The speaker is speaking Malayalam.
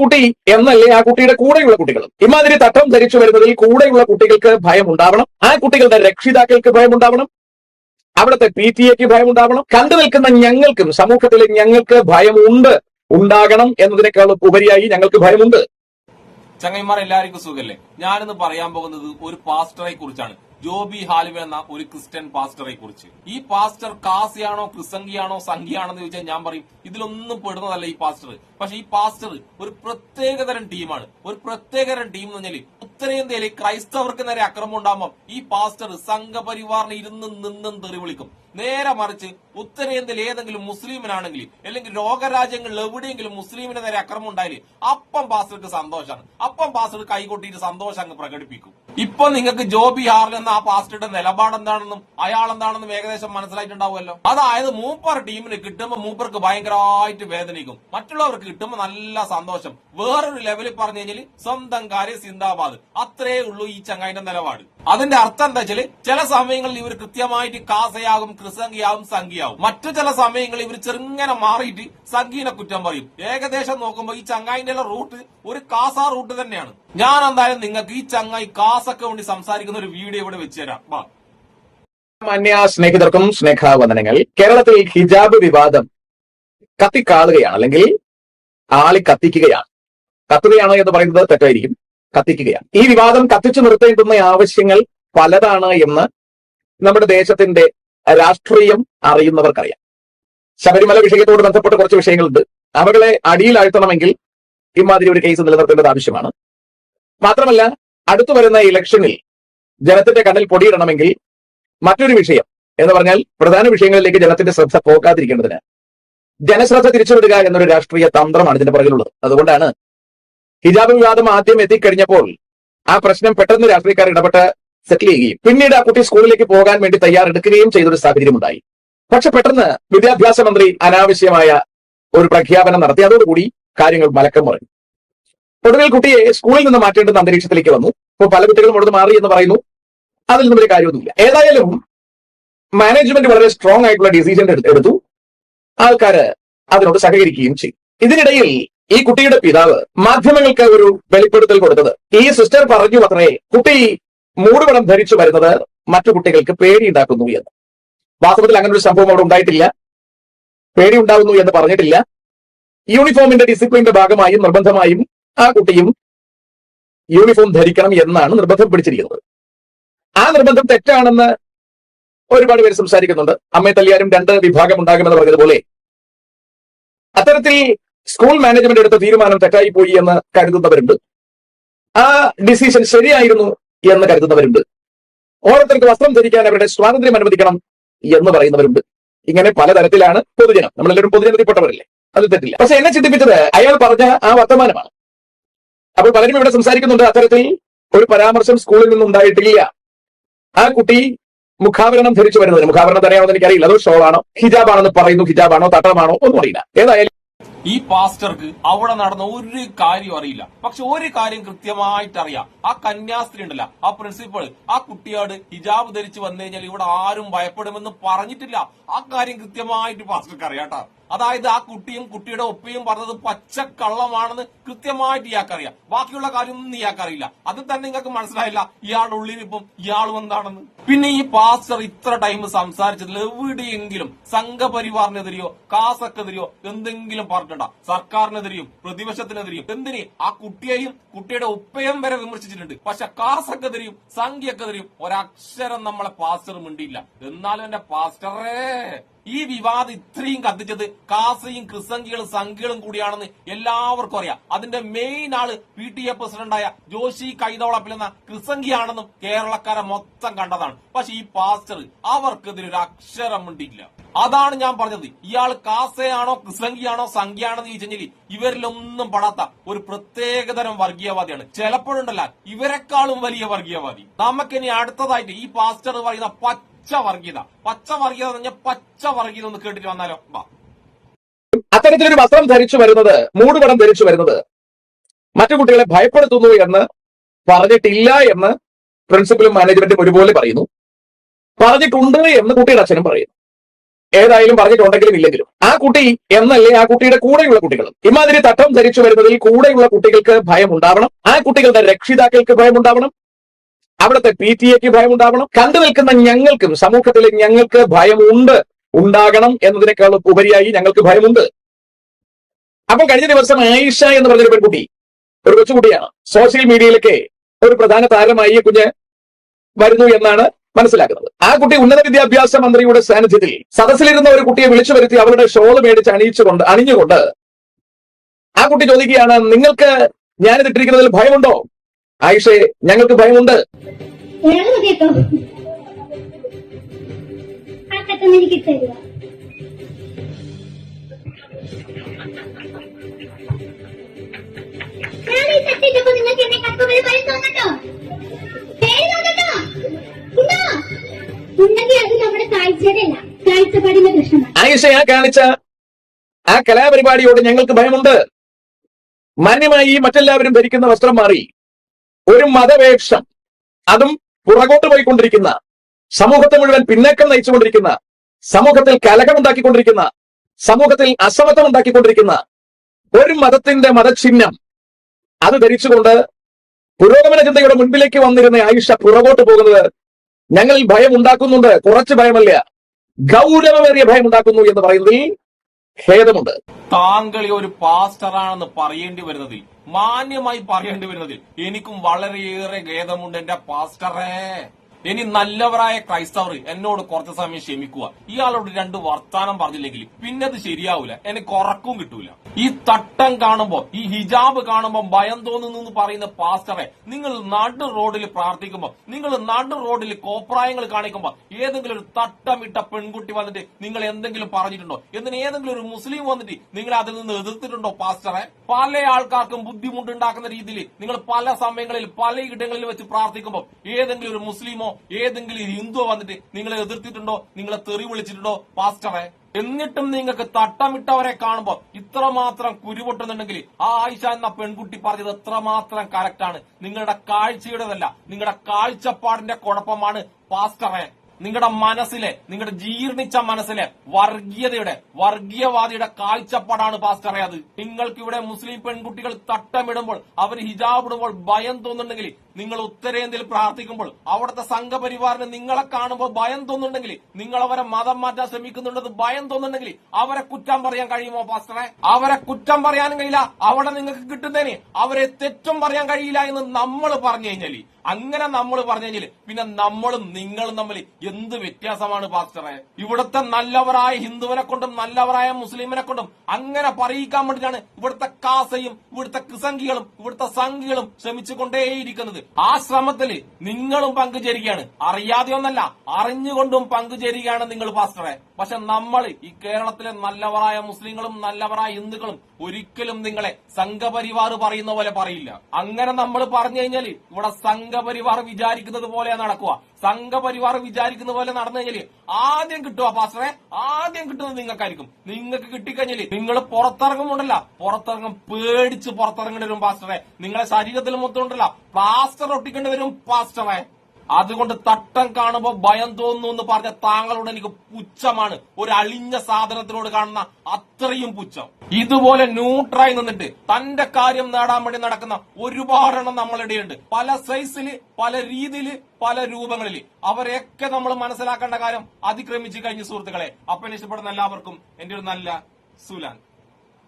കുട്ടി എന്നല്ലേ ആ കുട്ടിയുടെ കൂടെയുള്ള കുട്ടികളും. ഇമാതിരി തട്ടം ധരിച്ചു വരുന്നതിൽ കൂടെയുള്ള കുട്ടികൾക്ക് ഭയം ഉണ്ടാവണം ആ കുട്ടികളുടെ രക്ഷിതാക്കൾക്ക് ഭയം ഉണ്ടാവണം അവിടുത്തെ പി ടി എക്ക് ഭയം ഉണ്ടാവണം കണ്ടു നിൽക്കുന്ന ഞങ്ങൾക്കും സമൂഹത്തിലെ ഞങ്ങൾക്ക് ഭയമുണ്ട്. ഉണ്ടാകണം എന്നതിനേക്കാൾ ഉപരിയായി ഞങ്ങൾക്ക് ഭയമുണ്ട്. ചങ്ങൈമാർ എല്ലാവർക്കും സുഖല്ലേ? ഞാനിന്ന് പറയാൻ പോകുന്നത് ഒരു പാസ്റ്ററെ കുറിച്ചാണ്. ജോബി ഹാലുവ എന്ന ഒരു ക്രിസ്ത്യൻ പാസ്റ്ററെ കുറിച്ച്. ഈ പാസ്റ്റർ കാസിയാണോ ക്രിസംഗിയാണോ സംഖ്യയാണെന്ന് ചോദിച്ചാൽ ഞാൻ പറയും ഇതിലൊന്നും പെടുന്നതല്ല ഈ പാസ്റ്റർ. പക്ഷെ ഈ പാസ്റ്റർ ഒരു പ്രത്യേകതരം ടീമാണ്. ഒരു പ്രത്യേകതരം ടീം എന്ന് പറഞ്ഞാൽ ഉത്തരേന്ത്യയിൽ ക്രൈസ്തവർക്ക് നേരെ അക്രമം ഉണ്ടാകുമ്പോൾ ഈ പാസ്റ്റർ സംഘപരിവാറിന് ഇരുന്നും നിന്നും തെറി വിളിക്കും. നേരെ മറിച്ച് ഉത്തരേന്ത്യയിൽ ഏതെങ്കിലും മുസ്ലിമിനാണെങ്കിൽ അല്ലെങ്കിൽ ലോകരാജ്യങ്ങളിൽ എവിടെയെങ്കിലും മുസ്ലിമിന് നേരെ അക്രമം ഉണ്ടായാലും അപ്പം പാസ്വേർഡ് സന്തോഷമാണ് അപ്പം പാസ്വേർഡ് കൈകൊട്ടിയിട്ട് സന്തോഷം അങ്ങ് പ്രകടിപ്പിക്കും. ഇപ്പൊ നിങ്ങൾക്ക് ജോബി ഹാർൽ എന്ന ആ പാസ്റ്ററുടെ നിലപാട് എന്താണെന്നും അയാൾ എന്താണെന്നും ഏകദേശം മനസ്സിലായിട്ടുണ്ടാവുമല്ലോ? അതായത് മൂപ്പർ ടീമിന് കിട്ടുമ്പോൾ മൂപ്പർക്ക് ഭയങ്കരമായിട്ട് വേദനിക്കും. മറ്റുള്ളവർക്ക് കിട്ടുമ്പോൾ നല്ല സന്തോഷം. വേറൊരു ലെവലിൽ പറഞ്ഞു കഴിഞ്ഞാൽ സ്വന്തം കാര്യം സിന്ദാബാദ്. അത്രേ ഉള്ളൂ ഈ ചങ്ങായിന്റെ നിലപാട്. അതിന്റെ അർത്ഥം എന്താ വെച്ചാൽ ചില സമയങ്ങളിൽ ഇവർ കൃത്യമായിട്ട് കാസയാകും കൃസംഖ്യയാകും സംഖ്യയാകും മറ്റു ചില സമയങ്ങളിൽ ഇവർ ചെറുങ്ങനെ മാറിയിട്ട് സംഖ്യനെ കുറ്റം പറയും. ഏകദേശം നോക്കുമ്പോൾ ഈ ചങ്ങായിന്റെ റൂട്ട് ഒരു കാസ റൂട്ട് തന്നെയാണ്. ഞാൻ എന്തായാലും നിങ്ങൾക്ക് ഈ ചങ്ങായി കാസൊക്കെ വേണ്ടി സംസാരിക്കുന്ന ഒരു വീഡിയോ ഇവിടെ വെച്ച് തരാം. വാ. മാന്യ സ്നേഹിതർക്കും സ്നേഹാവന്ദനങ്ങൾ. കേരളത്തിൽ ഹിജാബ് വിവാദം കത്തിക്കാളുകയാണ് അല്ലെങ്കിൽ ആളി കത്തിക്കുകയാണ് കത്തുകയാണോ എന്ന് പറയുന്നത് തെറ്റായിരിക്കും. കത്തിക്കുകയാണ്. ഈ വിവാദം കത്തിച്ചു നിർത്തേണ്ടുന്ന ആവശ്യങ്ങൾ പലതാണ് എന്ന് നമ്മുടെ ദേശത്തിന്റെ രാഷ്ട്രീയം അറിയുന്നവർക്കറിയാം. ശബരിമല വിഷയത്തോട് ബന്ധപ്പെട്ട കുറച്ച് വിഷയങ്ങളുണ്ട്. അവകളെ അടിയിലാഴ്ത്തണമെങ്കിൽ ഇമാതിരി ഒരു കേസ് നിലനിർത്തേണ്ടത് ആവശ്യമാണ്. മാത്രമല്ല അടുത്തു വരുന്ന ഇലക്ഷനിൽ ജനത്തിന്റെ കണ്ണിൽ പൊടിയിടണമെങ്കിൽ മറ്റൊരു വിഷയം എന്ന് പറഞ്ഞാൽ പ്രധാന വിഷയങ്ങളിലേക്ക് ജനത്തിന്റെ ശ്രദ്ധ പോകാതിരിക്കേണ്ടതിന് ജനശ്രദ്ധ തിരിച്ചുവിടുക എന്നൊരു രാഷ്ട്രീയ തന്ത്രമാണ് ഇതിന്റെ പുറകിലുള്ളത്. അതുകൊണ്ടാണ് ഹിജാബ് വിവാദം ആദ്യം എത്തിക്കഴിഞ്ഞപ്പോൾ ആ പ്രശ്നം പെട്ടെന്ന് രാഷ്ട്രീയക്കാർ ഇടപെട്ട് സെറ്റിൽ ചെയ്യുകയും. പിന്നീട് ആ കുട്ടി സ്കൂളിലേക്ക് പോകാൻ വേണ്ടി തയ്യാറെടുക്കുകയും ചെയ്തൊരു സാഹചര്യം ഉണ്ടായി പക്ഷെ പെട്ടെന്ന് വിദ്യാഭ്യാസ മന്ത്രി അനാവശ്യമായ ഒരു പ്രഖ്യാപനം നടത്തി. അതോടുകൂടി കാര്യങ്ങൾ മലക്കം മറിഞ്ഞു. ഒടുവിൽ കുട്ടിയെ സ്കൂളിൽ നിന്ന് മാറ്റേണ്ടുന്ന അന്തരീക്ഷത്തിലേക്ക് വന്നു. ഇപ്പോൾ പല കുട്ടികളും അവിടുന്ന് മാറി എന്ന് പറയുന്നു. അതിൽ നിന്നും ഒരു കാര്യമൊന്നുമില്ല. ഏതായാലും മാനേജ്മെന്റ് വളരെ സ്ട്രോങ് ആയിട്ടുള്ള ഡിസിഷൻ എടുത്തു. ആൾക്കാര് അതിനോട് സഹകരിക്കുകയും ചെയ്തു. ഇതിനിടയിൽ ഈ കുട്ടിയുടെ പിതാവ് മാധ്യമങ്ങൾക്ക് ഒരു വെളിപ്പെടുത്തൽ കൊടുത്തത്. ഈ സിസ്റ്റർ പറഞ്ഞു മാത്രമേ കുട്ടി മൂടുപടം ധരിച്ചു വരുന്നത് മറ്റു കുട്ടികൾക്ക് പേടിയുണ്ടാക്കുന്നു എന്ന്. വാസ്തവത്തിൽ അങ്ങനെ ഒരു സംഭവം അവിടെ ഉണ്ടായിട്ടില്ല. പേടി ഉണ്ടാകുന്നു എന്ന് പറഞ്ഞിട്ടില്ല. യൂണിഫോമിന്റെ ഡിസിപ്ലിന്റെ ഭാഗമായും നിർബന്ധമായും ആ കുട്ടിയും യൂണിഫോം ധരിക്കണം എന്നാണ് നിർബന്ധം പിടിച്ചിരിക്കുന്നത്. ആ നിർബന്ധം തെറ്റാണെന്ന് ഒരുപാട് പേര് സംസാരിക്കുന്നുണ്ട്. അമ്മയെ തല്ലിയാലും രണ്ട് വിഭാഗം ഉണ്ടാകുമെന്ന് പറഞ്ഞതുപോലെ. അത്തരത്തിൽ സ്കൂൾ മാനേജ്മെന്റ് എടുത്ത തീരുമാനം തെറ്റായി പോയി എന്ന് കരുതുന്നവരുണ്ട്. ആ ഡിസിഷൻ ശരിയായിരുന്നു എന്ന് കരുതുന്നവരുണ്ട്. ഓരോരുത്തർക്ക് വസ്ത്രം ധരിക്കാൻ അവരുടെ സ്വാതന്ത്ര്യം അനുവദിക്കണം എന്ന് പറയുന്നവരുണ്ട്. ഇങ്ങനെ പലതരത്തിലാണ് പൊതുജനം. നമ്മളെല്ലാവരും പൊതുജനത്തിൽപ്പെട്ടവരല്ലേ അത് തെറ്റില്ല. പക്ഷെ എന്നെ ചിന്തിപ്പിച്ചത് അയാൾ പറഞ്ഞ ആ വർത്തമാനമാണ്. അപ്പോൾ പലരും ഇവിടെ സംസാരിക്കുന്നുണ്ട് അത്തരത്തിൽ ഒരു പരാമർശം സ്കൂളിൽ നിന്നും ഉണ്ടായിട്ടില്ല ആ കുട്ടി മുഖാവരണം ധരിച്ചു വരുന്നതിന് മുഖാവരണം തന്നെയാണെന്ന് എനിക്കറിയില്ല. അതോ ഷോളാണോ? ഹിജാബാണെന്ന് പറയുന്നു. ഹിജാബാണോ? തട്ടമാണോ? ഒന്നും അറിയില്ല. ഏതായാലും ഈ പാസ്റ്റർക്ക് അവിടെ നടന്ന ഒരു കാര്യം അറിയില്ല. പക്ഷെ ഒരു കാര്യം കൃത്യമായിട്ട് അറിയാം ആ കന്യാസ്ത്രീ ഉണ്ടല്ല ആ പ്രിൻസിപ്പൾ ആ കുട്ടിയോട് ഹിജാബ് ധരിച്ച് വന്നു കഴിഞ്ഞാൽ ഇവിടെ ആരും ഭയപ്പെടുമെന്ന് പറഞ്ഞിട്ടില്ല. ആ കാര്യം കൃത്യമായിട്ട് പാസ്റ്റർക്ക് അറിയാട്ടോ അതായത് ആ കുട്ടിയും കുട്ടിയുടെ ഒപ്പയും പറഞ്ഞത് പച്ചക്കള്ളമാണെന്ന് കൃത്യമായിട്ട് ഇയാൾക്കറിയാം. ബാക്കിയുള്ള കാര്യമൊന്നും ഇയാൾക്കറിയില്ല. അത് തന്നെ നിങ്ങൾക്ക് മനസ്സിലായില്ല. ഇയാളുടെ ഉള്ളിലിപ്പം ഇയാളും എന്താണെന്ന്. പിന്നെ ഈ പാസ്റ്റർ ഇത്ര ടൈം സംസാരിച്ചതിൽ എവിടെയെങ്കിലും സംഘപരിവാറിനെതിരെയോ കാസക്കെതിരെയോ എന്തെങ്കിലും പറഞ്ഞിട്ടുണ്ടോ? സർക്കാരിനെതിരെയും പ്രതിപക്ഷത്തിനെതിരെയും എന്തിന്? ആ കുട്ടിയെയും കുട്ടിയുടെ ഉപ്പയും വരെ വിമർശിച്ചിട്ടുണ്ട്. പക്ഷെ കാസക്കെതിരെയും സംഖ്യക്കെതിരെയും ഒരക്ഷരം നമ്മളെ പാസ്റ്റർ മിണ്ടിയില്ല. എന്നാലും എന്റെ പാസ്റ്ററേ ഈ വിവാദം ഇത്രയും കത്തിച്ചത് കാസയും ക്രിസംഗികളും സംഘികളും കൂടിയാണെന്ന് എല്ലാവർക്കും അറിയാം. അതിന്റെ മെയിൻ ആൾ പി ടി എ പ്രസിഡന്റായ ജോഷി കൈതോളപ്പിൽ എന്ന ക്രിസംഖിയാണെന്നും കേരളക്കാരെ മൊത്തം കണ്ടതാണ്. പക്ഷെ ഈ പാസ്റ്റർ അവർക്കെതിരെ ഒരു അക്ഷരം മിണ്ടിയില്ല അതാണ് ഞാൻ പറഞ്ഞത്. ഇയാൾ കാസയാണോ ക്രിസംഖിയാണോ സംഖ്യയാണെന്ന് ചോദിച്ചെങ്കിൽ ഇവരിലൊന്നും പടാത്ത ഒരു പ്രത്യേകതരം വർഗീയവാദിയാണ്. ചിലപ്പോഴുണ്ടല്ല ഇവരെക്കാളും വലിയ വർഗീയവാദി. നമുക്കിനി അടുത്തതായിട്ട് ഈ പാസ്റ്റർ പറയുന്ന വർഗീയത. പച്ച വർഗീയത എന്ന് പച്ച ഒന്ന് കേട്ടിട്ട് വന്നാലോ? വാ. അത്തരത്തിലൊരു വസ്ത്രം ധരിച്ചു വരുന്നത് മൂടുപടം ധരിച്ചു വരുന്നത് മറ്റു കുട്ടികളെ ഭയപ്പെടുത്തുന്നു എന്ന് പറഞ്ഞിട്ടില്ല എന്ന് പ്രിൻസിപ്പലും മാനേജ്മെന്റും ഒരുപോലെ പറയുന്നു. പറഞ്ഞിട്ടുണ്ട് എന്ന് കുട്ടിയുടെ അച്ഛനും പറയുന്നു. ഏതായാലും പറഞ്ഞിട്ടുണ്ടെങ്കിലും ഇല്ലെങ്കിലും. ആ കുട്ടി എന്നല്ലേ ആ കുട്ടിയുടെ കൂടെയുള്ള കുട്ടികൾ? ഇമാതിരി തട്ടം ധരിച്ചു വരുന്നതിൽ കൂടെയുള്ള കുട്ടികൾക്ക് ഭയം ഉണ്ടാവണം ആ കുട്ടികളുടെ രക്ഷിതാക്കൾക്ക് ഭയം ഉണ്ടാവണം അവിടുത്തെ പി ടി എക്ക് ഭയമുണ്ടാവണം. കണ്ടു നിൽക്കുന്ന ഞങ്ങൾക്കും സമൂഹത്തിലെ ഞങ്ങൾക്ക് ഭയമുണ്ട്. ഉണ്ടാകണം എന്നതിനേക്കാൾ ഉപരിയായി ഞങ്ങൾക്ക് ഭയമുണ്ട്. അപ്പോൾ കഴിഞ്ഞ ദിവസം ആയിഷ എന്ന് പറഞ്ഞൊരു പെൺകുട്ടി ഒരു കൊച്ചുകുട്ടിയാണ്. സോഷ്യൽ മീഡിയയിലൊക്കെ ഒരു പ്രധാന താരമായി കുഞ്ഞ് വരുന്നു എന്നാണ് മനസ്സിലാക്കുന്നത്. ആ കുട്ടി ഉന്നത വിദ്യാഭ്യാസ മന്ത്രിയുടെ സാന്നിധ്യത്തിൽ സദസ്സിലിരുന്ന ഒരു കുട്ടിയെ വിളിച്ചു വരുത്തി അവരുടെ ഷോൾ മേടിച്ച് അണിയിച്ചുകൊണ്ട് അണിഞ്ഞുകൊണ്ട് ആ കുട്ടി ചോദിക്കുകയാണ് നിങ്ങൾക്ക് ഞാനിത് ഇട്ടിരിക്കുന്നതിൽ ഭയമുണ്ടോ? ആയിഷെ ഞങ്ങൾക്ക് ഭയമുണ്ട്. ആ ആയിഷ കാണിച്ച ആ കലാപരിപാടിയോട് ഞങ്ങൾക്ക് ഭയമുണ്ട്. മാന്യമായി മറ്റെല്ലാവരും ധരിക്കുന്ന വസ്ത്രം മാറി. ഒരു മതവേഷം അതും പുറകോട്ട് പോയിക്കൊണ്ടിരിക്കുന്ന സമൂഹത്തെ മുഴുവൻ പിന്നക്കം നയിച്ചുകൊണ്ടിരിക്കുന്ന സമൂഹത്തിൽ കലഹമുണ്ടാക്കിക്കൊണ്ടിരിക്കുന്ന സമൂഹത്തിൽ അസമത്വം ഉണ്ടാക്കിക്കൊണ്ടിരിക്കുന്ന ഒരു മതത്തിന്റെ മതചിഹ്നം അത് ധരിച്ചുകൊണ്ട് പുരോഗമന ചിന്തയുടെ മുൻപിലേക്ക് വന്നിരുന്ന ആയുഷ പുറകോട്ട് പോകുന്നത് ഞങ്ങളിൽ ഭയം ഉണ്ടാക്കുന്നുണ്ട് കുറച്ച് ഭയമല്ല? ഗൗരവമേറിയ ഭയം ഉണ്ടാക്കുന്നു എന്ന് പറയുന്നതിൽ ഖേദമുണ്ട്. താങ്കളെ ഒരു പാസ്റ്ററാണെന്ന് പറയേണ്ടി വരുന്നതിൽ മാന്യമായി പറയേണ്ടി വരുന്നതിൽ എനിക്കും വളരെയേറെ ഖേദമുണ്ട് എന്റെ പാസ്റ്ററേ. ഇനി നല്ലവരായ ക്രൈസ്തവർ എന്നോട് കുറച്ച് സമയം ക്ഷമിക്കുക. ഇയാളോട് രണ്ട് വർത്താനം പറഞ്ഞില്ലെങ്കിൽ പിന്നെ അത് ശരിയാവൂല. എനിക്ക് ഉറക്കവും കിട്ടൂല. ഈ തട്ടം കാണുമ്പോ ഈ ഹിജാബ് കാണുമ്പോ ഭയം തോന്നുന്നു എന്ന് പറയുന്ന പാസ്റ്ററെ നിങ്ങൾ നടു റോഡിൽ പ്രാർത്ഥിക്കുമ്പോ നിങ്ങൾ നടു റോഡിൽ കോപ്രായങ്ങൾ കാണിക്കുമ്പോ ഏതെങ്കിലും ഒരു തട്ടം ഇട്ട പെൺകുട്ടി വന്നിട്ട് നിങ്ങൾ എന്തെങ്കിലും പറഞ്ഞിട്ടുണ്ടോ? എന്നിട്ട് ഏതെങ്കിലും ഒരു മുസ്ലിം വന്നിട്ട് നിങ്ങൾ അതിൽ നിന്ന് എതിർത്തിട്ടുണ്ടോ പാസ്റ്ററെ? പല ആൾക്കാർക്കും ബുദ്ധിമുട്ടുണ്ടാക്കുന്ന രീതിയിൽ നിങ്ങൾ പല സമയങ്ങളിൽ പല ഇടങ്ങളിൽ വെച്ച് പ്രാർത്ഥിക്കുമ്പോൾ ഏതെങ്കിലും ഒരു മുസ്ലിമോ ഏതെങ്കിലും ഹിന്ദു വന്നിട്ട് നിങ്ങളെ എതിർത്തിട്ടുണ്ടോ? നിങ്ങളെ തെറി വിളിച്ചിട്ടുണ്ടോ? പാസ്റ്ററെ എന്നിട്ടും നിങ്ങൾക്ക് തട്ടമിട്ടവരെ കാണുമ്പോൾ ഇത്രമാത്രം കുരുപൊട്ടുന്നുണ്ടെങ്കിൽ ആ ആയിഷ എന്ന പെൺകുട്ടി പറഞ്ഞത് എത്രമാത്രം കറക്റ്റാണ് നിങ്ങളുടെ കാഴ്ചയുടേതല്ല നിങ്ങളുടെ കാഴ്ചപ്പാടിന്റെ കുഴപ്പമാണ് പാസ്റ്ററെ. നിങ്ങളുടെ മനസ്സിലെ നിങ്ങളുടെ ജീർണിച്ച മനസ്സിലെ വർഗീയതയുടെ വർഗീയവാദിയുടെ കാഴ്ചപ്പാടാണ് പാസ്റ്ററെ അത്. നിങ്ങൾക്ക് ഇവിടെ മുസ്ലിം പെൺകുട്ടികൾ തട്ടമിടുമ്പോൾ അവർ ഹിജാബ് ഇടുമ്പോൾ ഭയം തോന്നുന്നുണ്ടെങ്കിൽ നിങ്ങൾ ഉത്തരേന്ത്യയിൽ പ്രാർത്ഥിക്കുമ്പോൾ അവിടുത്തെ സംഘപരിവാറിന് നിങ്ങളെ കാണുമ്പോൾ ഭയം തോന്നുന്നുണ്ടെങ്കിൽ നിങ്ങൾ അവരെ മതം മാറ്റാൻ ശ്രമിക്കുന്നുണ്ടെന്ന് ഭയം തോന്നുന്നുണ്ടെങ്കിൽ അവരെ കുറ്റം പറയാൻ കഴിയുമോ പാസ്റ്ററെ? അവരെ കുറ്റം പറയാനും കഴിയില്ല. അവിടെ നിങ്ങൾക്ക് കിട്ടുന്നതിന് അവരെ തെറ്റും പറയാൻ കഴിയില്ല എന്ന് നമ്മൾ പറഞ്ഞു കഴിഞ്ഞാൽ. അങ്ങനെ നമ്മൾ പറഞ്ഞു കഴിഞ്ഞാൽ പിന്നെ നമ്മളും നിങ്ങളും തമ്മിൽ എന്ത് വ്യത്യാസമാണ് പാസ്റ്ററെ? ഇവിടുത്തെ നല്ലവരായ ഹിന്ദുവിനെ കൊണ്ടും നല്ലവരായ മുസ്ലിമിനെ കൊണ്ടും അങ്ങനെ പറയിക്കാൻ വേണ്ടിയിട്ടാണ് ഇവിടുത്തെ കാസയും ഇവിടുത്തെ കിസംഗികളും ഇവിടുത്തെ സംഘികളും ശ്രമിച്ചുകൊണ്ടേയിരിക്കുന്നത്. ആ ശ്രമത്തിൽ നിങ്ങളും പങ്കുചേരുകയാണ്. അറിയാതെയൊന്നല്ല അറിഞ്ഞുകൊണ്ടും പങ്കുചേരുകയാണ് നിങ്ങൾ പാസ്റ്ററെ. പക്ഷെ നമ്മൾ ഈ കേരളത്തിലെ നല്ലവരായ മുസ്ലിങ്ങളും നല്ലവരായ ഹിന്ദുക്കളും ഒരിക്കലും നിങ്ങളെ സംഘപരിവാർ പറയുന്ന പോലെ പറയില്ല. അങ്ങനെ നമ്മൾ പറഞ്ഞു കഴിഞ്ഞാൽ ഇവിടെ സംഘപരിവാർ വിചാരിക്കുന്നത് പോലെ നടക്കുക. സംഘപരിവാർ വിചാരിക്കുന്ന പോലെ നടന്നു കഴിഞ്ഞാൽ ആദ്യം കിട്ടുക പാസ്റ്ററെ. ആദ്യം കിട്ടുന്നത് നിങ്ങൾക്കായിരിക്കും. നിങ്ങൾക്ക് കിട്ടിക്കഴിഞ്ഞാൽ നിങ്ങൾ പുറത്തിറങ്ങുമുണ്ടല്ല പുറത്തിറങ്ങും പേടിച്ച് പുറത്തിറങ്ങേണ്ടി വരും പാസ്റ്ററെ. നിങ്ങളെ ശരീരത്തിൽ മൊത്തം ഉണ്ടല്ല. പ്ലാസ്റ്റർ ഒട്ടിക്കേണ്ടി വരും പാസ്റ്ററെ. അതുകൊണ്ട് തട്ടം കാണുമ്പോൾ ഭയം തോന്നുന്നു എന്ന് പറഞ്ഞ താങ്കളോട് എനിക്ക് പുച്ഛമാണ്. ഒരു അളിഞ്ഞ സാധനത്തിനോട് കാണുന്ന അത്രയും പുച്ഛം. ഇതുപോലെ ന്യൂട്രായി നിന്നിട്ട് തന്റെ കാര്യം നേടാൻ വേണ്ടി നടക്കുന്ന ഒരുപാടെണ്ണം നമ്മളിടയുണ്ട് പല സൈസിൽ പല രീതിയിൽ പല രൂപങ്ങളിൽ അവരെയൊക്കെ നമ്മൾ മനസ്സിലാക്കേണ്ട കാര്യം അതിക്രമിച്ചു കഴിഞ്ഞ സുഹൃത്തുക്കളെ. അപ്പനെ ഇഷ്ടപ്പെടുന്ന എല്ലാവർക്കും എന്റെ ഒരു നല്ല സുലാൻ.